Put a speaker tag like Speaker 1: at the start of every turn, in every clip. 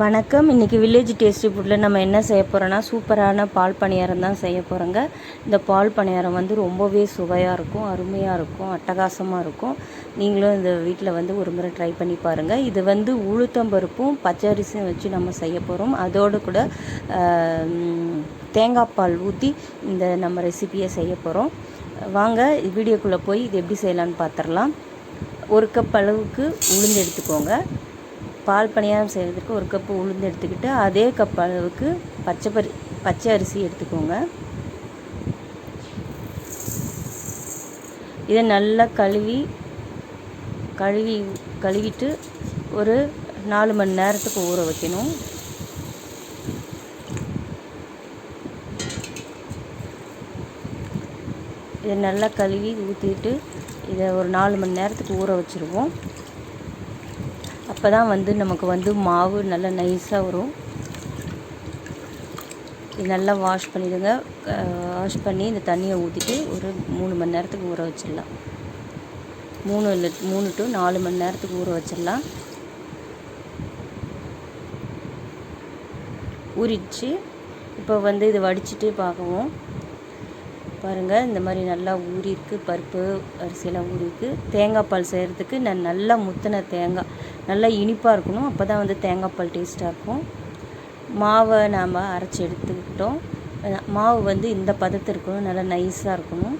Speaker 1: வணக்கம். இன்றைக்கி village tasty ஃபுட்டில் நம்ம என்ன செய்ய போகிறோன்னா சூப்பரான பால் பணியாரம் தான் செய்ய போகிறோங்க இந்த பால் பணியாரம் வந்து ரொம்பவே சுவையாக இருக்கும் அருமையாக இருக்கும் அட்டகாசமாக இருக்கும். நீங்களும் இந்த வீட்டில் வந்து ஒரு முறை ட்ரை பண்ணி பாருங்கள் இது வந்து உளுத்தம்பருப்பும் பச்சரிசியும் வச்சு நம்ம செய்ய போகிறோம் அதோடு கூட தேங்காய் பால் ஊற்றி இந்த நம்ம ரெசிபியை செய்ய போகிறோம் வாங்க வீடியோக்குள்ளே போய் இது எப்படி செய்யலான்னு பார்த்துடலாம் ஒரு கப் அளவுக்கு உளுந்து எடுத்துக்கோங்க. பால் பணியாரம் செய்கிறதுக்கு ஒரு கப்பு உளுந்து எடுத்துக்கிட்டு அதே கப் அளவுக்கு பச்சை பரி பச்சை அரிசி எடுத்துக்கோங்க. இதை நல்லா கழுவி கழுவி கழுவிட்டு ஒரு நாலு மணி நேரத்துக்கு ஊற வைக்கணும். இதை நல்லா கழுவி ஊற்றிட்டு இதை ஒரு நாலு மணி நேரத்துக்கு ஊற வச்சுருவோம். அப்போ தான் வந்து நமக்கு வந்து மாவு நல்லா நைஸாக வரும். இது நல்லா வாஷ் பண்ணிவிடுங்க வாஷ் பண்ணி இந்த தண்ணியை ஊற்றிட்டு ஒரு மூணு மணி நேரத்துக்கு ஊற வச்சிடலாம். மூணு இல்லை மூணு டு நாலு மணி நேரத்துக்கு ஊற வச்சிடலாம். ஊறிடுச்சு. இப்போ வந்து இது வடிச்சிட்டு பார்க்கவும். பாருங்கள் இந்த மாதிரி நல்லா ஊறிருக்கு பருப்பு அரிசியெல்லாம் ஊறியிருக்கு. தேங்காய் பால் செய்கிறதுக்கு நான் நல்லா முத்தின தேங்காய் நல்லா இனிப்பாக இருக்கணும். அப்போ தான் வந்து தேங்காய் பால் டேஸ்ட்டாக இருக்கும். மாவை நாம் அரைச்சி எடுத்துக்கிட்டோம். மாவு வந்து இந்த பதத்து இருக்கணும். நல்லா நைஸாக இருக்கணும்.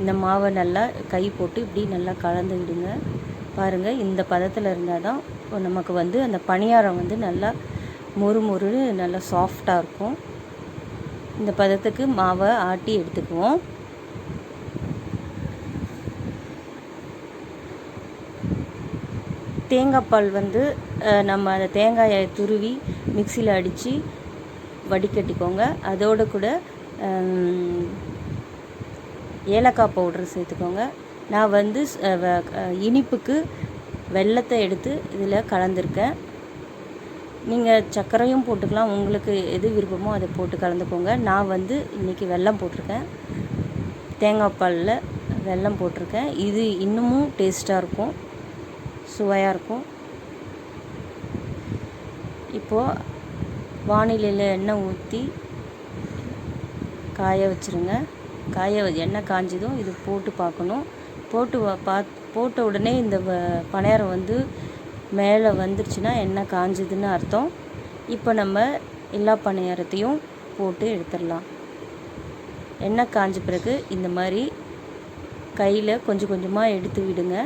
Speaker 1: இந்த மாவை நல்லா கை போட்டு இப்படி நல்லா கலந்து விடுங்க. பாருங்கள் இந்த பதத்தில் இருந்தால் தான் நமக்கு வந்து அந்த பணியாரம் வந்து நல்லா மொறு மொறுன்னு நல்லா சாஃப்டாக இருக்கும். இந்த பதத்துக்கு மாவை ஆட்டி எடுத்துக்குவோம். தேங்காய் பால் வந்து நம்ம அந்த தேங்காயை துருவி மிக்சியில் அடித்து வடிகட்டிக்கோங்க. அதோடு கூட ஏலக்காய் பவுடர் சேர்த்துக்கோங்க. நான் வந்து இனிப்புக்கு வெல்லத்தை எடுத்து இதில் கலந்துருக்கேன். நீங்கள் சர்க்கரையும் போட்டுக்கலாம். உங்களுக்கு எது விருப்பமோ அதை போட்டு கலந்துக்கோங்க. நான் வந்து இன்றைக்கி வெல்லம் போட்டிருக்கேன். தேங்காய் பாலில் வெல்லம் போட்டிருக்கேன். இது இன்னமும் டேஸ்ட்டாக இருக்கும். சுவையாக இருக்கும். இப்போது வானிலையில் எண்ணெய் ஊற்றி காய வச்சுருங்க. காய வ- எண்ணெய் காஞ்சதும் இது போட்டு பார்க்கணும். போட்டு பா போட்ட உடனே இந்த வ- பணியாரம் வந்து மேலே வந்துருச்சுன்னா எண்ணெய் காஞ்சதுன்னு அர்த்தம். இப்போ நம்ம எல்லா பணியாரத்தையும் போட்டு எடுத்துடலாம். எண்ணெய் காஞ்ச பிறகு இந்த மாதிரி கையில் கொஞ்சம் கொஞ்சமாக எடுத்து விடுங்க.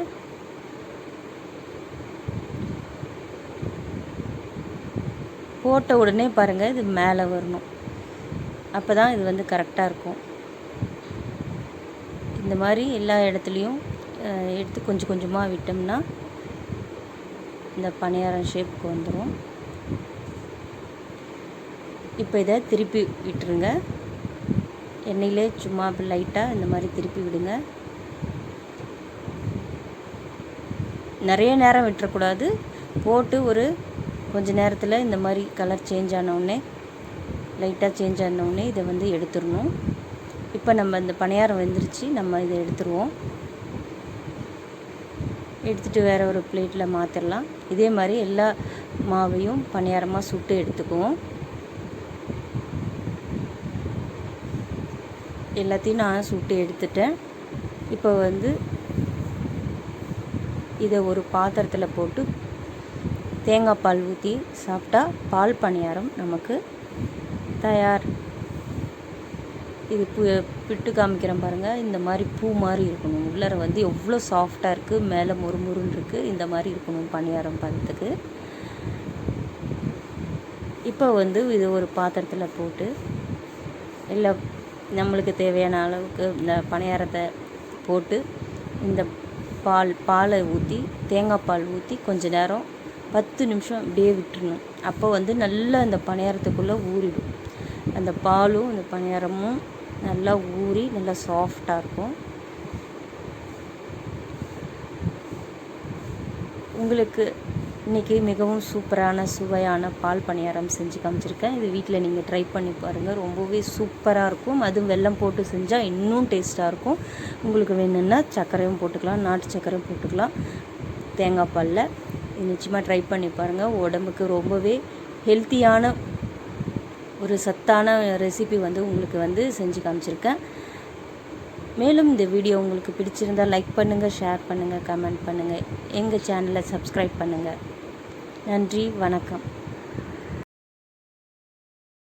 Speaker 1: போட்ட உடனே பாருங்கள் இது மேலே வரணும். அப்போ தான் இது வந்து கரெக்டாக இருக்கும். இந்த மாதிரி எல்லா இடத்துலையும் அஹ், எடுத்து கொஞ்சம் கொஞ்சமாக விட்டோம்னா இந்த பணியாரம் ஷேப்புக்கு வந்துடும் இப்போ இதை திருப்பி விட்டுருங்க. எண்ணெயிலே சும்மா லைட்டாக இந்த மாதிரி திருப்பி விடுங்க. நிறைய நேரம் விட்டுறக்கூடாது. போட்டு ஒரு கொஞ்ச நேரத்தில் இந்த மாதிரி கலர் சேஞ்ச் ஆனவுடனே லைட்டாக சேஞ்ச் ஆனவுடனே இதை வந்து எடுத்துடணும். இப்போ நம்ம இந்த பணியாரம் வெந்துருச்சு நம்ம இதை எடுத்துருவோம். எடுத்துகிட்டு வேறு ஒரு பிளேட்டில் மாற்றிடலாம் இதே மாதிரி எல்லா மாவையும் பணியாரமாக சுட்டு எடுத்துக்குவோம். எல்லாத்தையும் நான் சுட்டு எடுத்துட்டேன். இப்போ வந்து இதை ஒரு பாத்திரத்தில் போட்டு தேங்காய் பால் ஊற்றி சாப்பிட்டா பால் பணியாரம் நமக்கு தயார். இது பு பிட்டு காமிக்கிறேன் பாருங்கள் இந்த மாதிரி பூ மாதிரி இருக்கணும். உள்ளர வந்து எவ்வளோ சாஃப்டாக இருக்குது மேலே முறுமுறுன்னு இருக்குது இந்த மாதிரி இருக்கணும் பணியாரம் பதத்துக்கு இப்போ வந்து இது ஒரு பாத்திரத்தில் போட்டு இல்லை நம்மளுக்கு தேவையான அளவுக்கு இந்த பணியாரத்தை போட்டு இந்த பால் பாலை ஊற்றி தேங்காய் பால் ஊற்றி கொஞ்ச நேரம் பத்து நிமிஷம் அப்படியே விட்டுருணும் அப்போ வந்து நல்லா அந்த பணியாரத்துக்குள்ளே ஊறிடும். அந்த பாலும் அந்த பணியாரமும் நல்லா ஊறி நல்லா சாஃப்டாக இருக்கும். உங்களுக்கு இன்றைக்கி மிகவும் சூப்பரான சுவையான பால் பணியாரம் செஞ்சு காமிச்சிருக்கேன். இது வீட்டில் நீங்கள் ட்ரை பண்ணி பாருங்கள் ரொம்பவே சூப்பராக இருக்கும். அதுவும் வெல்லம் போட்டு செஞ்சால் இன்னும் டேஸ்ட்டாக இருக்கும். உங்களுக்கு வேணும்னா சர்க்கரையும் போட்டுக்கலாம் நாட்டு சர்க்கரையும் போட்டுக்கலாம். தேங்காய் பாலில். நிச்சயமாக ட்ரை பண்ணி பாருங்கள் உடம்புக்கு ரொம்பவே ஹெல்த்தியான ஒரு சத்தான ரெசிபி வந்து உங்களுக்கு வந்து செஞ்சு காமிச்சிருக்கேன். மேலும் இந்த வீடியோ உங்களுக்கு பிடிச்சிருந்தால் லைக் பண்ணுங்கள் ஷேர் பண்ணுங்கள் கமெண்ட் பண்ணுங்கள் எங்கள் சேனலை சப்ஸ்கிரைப் பண்ணுங்கள் நன்றி வணக்கம்.